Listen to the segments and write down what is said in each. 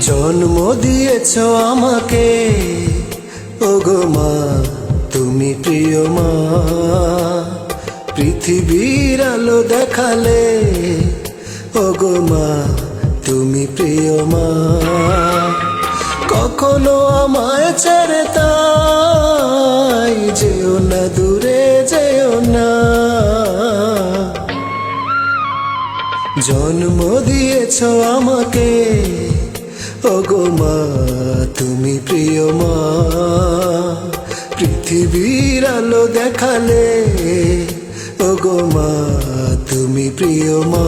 জন্ম দিয়েছ আমাকে। ওগো মা, তুমি প্রিয় মা, পৃথিবীর আলো দেখালে। ওগো মা, তুমি প্রিয় মা, কখনো আমায় ছেড়ে তাই যেও না, দূরে যেও না। জন্ম দিয়েছ আমাকে। ওগো মা তুমি প্রিয় মা পৃথিবীর আলো দেখালে ওগো মা তুমি প্রিয় মা।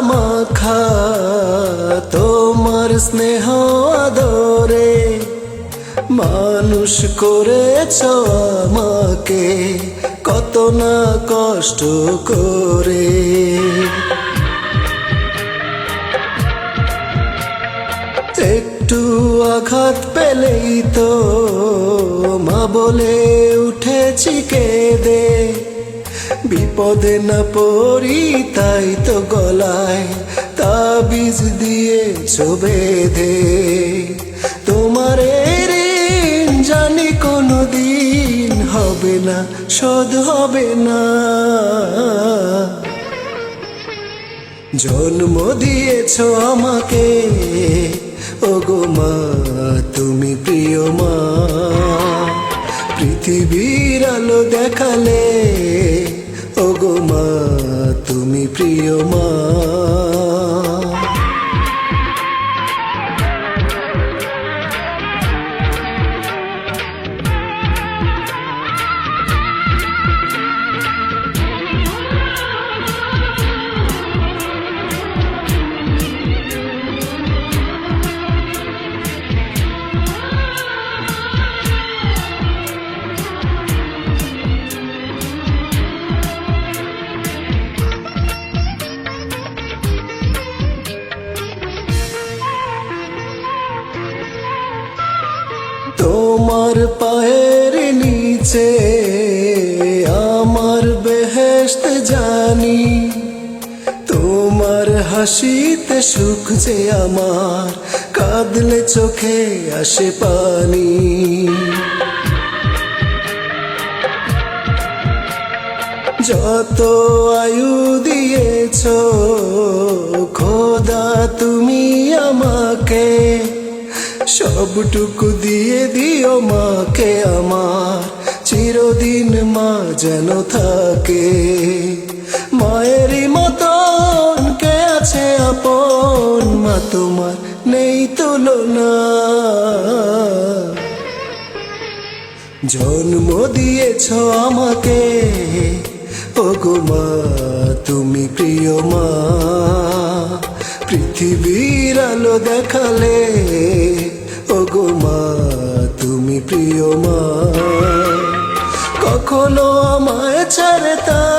মাখা, তোমার স্নেহ আদরে মানুষ করেছ আমাকে, কত না কষ্ট করে। একটু আঘাত পেলেই তো মা বলে উঠেছি কেঁদে। বিপদে না পড়ি, তাই তো গলায় তাবিজ দিয়ে বেঁধে তোমার এই ঋণ জানি কোনো দিন হবে না, শোধ হবে না। জন্ম দিয়েছ আমাকে, ওগো মা, তুমি প্রিয় মা। পৃথিবীর আলো দেখালে প্রিয় মা। তোমার পায়ের নিচে আমার বেহেস্ত জানি, তোমার হাসিতে সুখ যে আমার, কাঁদলে চোখে আসে পানি। যত আয়ু দিয়েছ, খোদা তুমি সবটুকু দিয়ে দিও মাকে আমার। চিরদিন মা যেন থাকে। মায়েরই মতন কে আছে আপন? মা তোমার নেই তুলনা। জন্ম দিয়েছ আমাকে। ওগো মা, তুমি প্রিয় মা। পৃথিবীর আলো দেখালে মা তুমি প্রিয় মা কখনো আমায় ছাড়তা